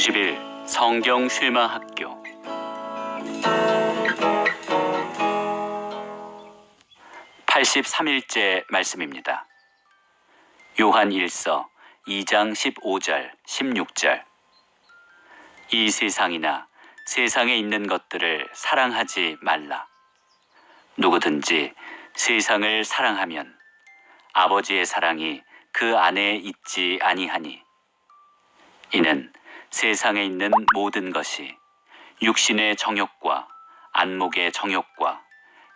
90일 성경 쉐마 학교 (83일째) 말씀입니다. 요한 1서 2장 15절 16절 이 세상이나 세상에 있는 것들을 사랑하지 말라. 누구든지 세상을 사랑하면 아버지의 사랑이 그 안에 있지 아니하니 이는 세상에 있는 모든 것이 육신의 정욕과 안목의 정욕과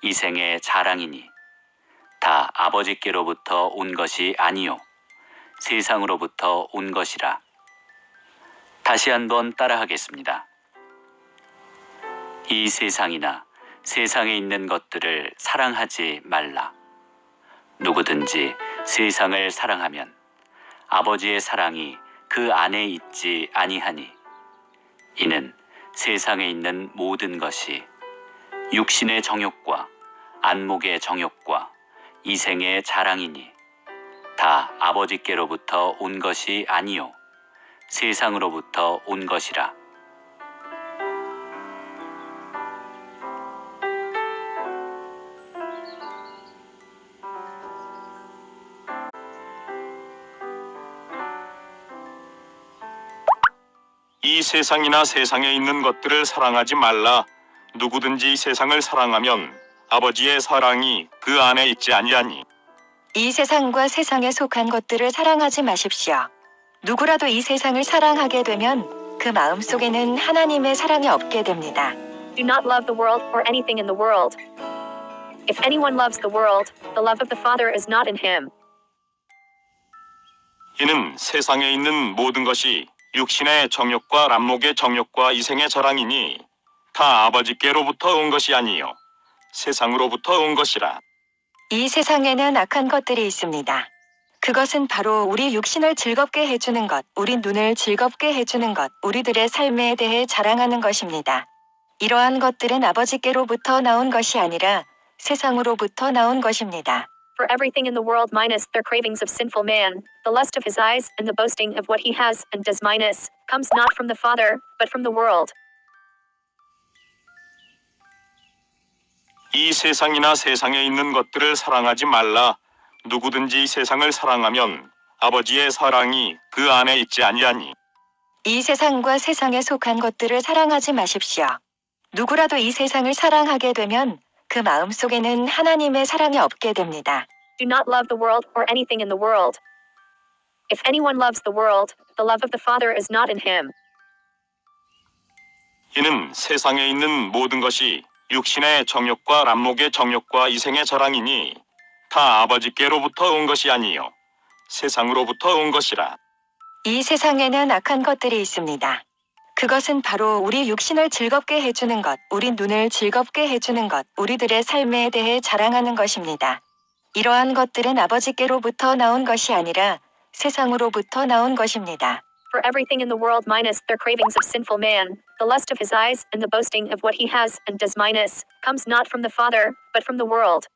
이생의 자랑이니 다 아버지께로부터 온 것이 아니요 세상으로부터 온 것이라. 다시 한번 따라하겠습니다. 이 세상이나 세상에 있는 것들을 사랑하지 말라. 누구든지 세상을 사랑하면 아버지의 사랑이 그 안에 있지 아니하니. 이는 세상에 있는 모든 것이 육신의 정욕과 안목의 정욕과 이생의 자랑이니 다 아버지께로부터 온 것이 아니요 세상으로부터 온 것이라 이 세상이나 세상에 있는 것들을 사랑하지 말라. 누구든지 이 세상을 사랑하면 아버지의 사랑이 그 안에 있지 아니하니 이 세상과 세상에 속한 것들을 사랑하지 마십시오. 누구라도 이 세상을 사랑하게 되면 그 마음 속에는 하나님의 사랑이 없게 됩니다. Do not love the world or anything in the world. If anyone loves the world, the love of the Father is not in him. 이는 세상에 있는 모든 것이 육신의 정욕과 란목의 정욕과 이생의 자랑이니 다 아버지께로부터 온 것이 아니요 세상으로부터 온 것이라. 이 세상에는 악한 것들이 있습니다. 그것은 바로 우리 육신을 즐겁게 해주는 것, 우리 눈을 즐겁게 해주는 것, 우리들의 삶에 대해 자랑하는 것입니다. 이러한 것들은 아버지께로부터 나온 것이 아니라 세상으로부터 나온 것입니다. For everything in the world minus their cravings of sinful man, the lust of his eyes, and the boasting of what he has and does minus, comes not from the Father, but from the world. 이 세상이나 세상에 있는 것들을 사랑하지 말라. 누구든지 이 세상을 사랑하면 아버지의 사랑이 그 안에 있지 아니하니 이 세상과 세상에 속한 것들을 사랑하지 마십시오. 누구라도 이 세상을 사랑하게 되면 그 마음 속에는 하나님의 사랑이 없게 됩니다. Do not love the world or anything in the world. If anyone loves the world, the love of the Father is not in him. 이는 세상에 있는 모든 것이 육신의 정욕과 란목의 정욕과 이생의 자랑이니 다 아버지께로부터 온 것이 아니요 세상으로부터 온 것이라. 이 세상에는 악한 것들이 있습니다. 그것은 바로 우리 육신을 즐겁게 해주는 것, 우리 눈을 즐겁게 해주는 것, 우리들의 삶에 대해 자랑하는 것입니다. 이러한 것들은 아버지께로부터 나온 것이 아니라 세상으로부터 나온 것입니다. For everything in the world minus their cravings of sinful man, the lust of his eyes, and the boasting of what he has and does minus, comes not from the Father, but from the world.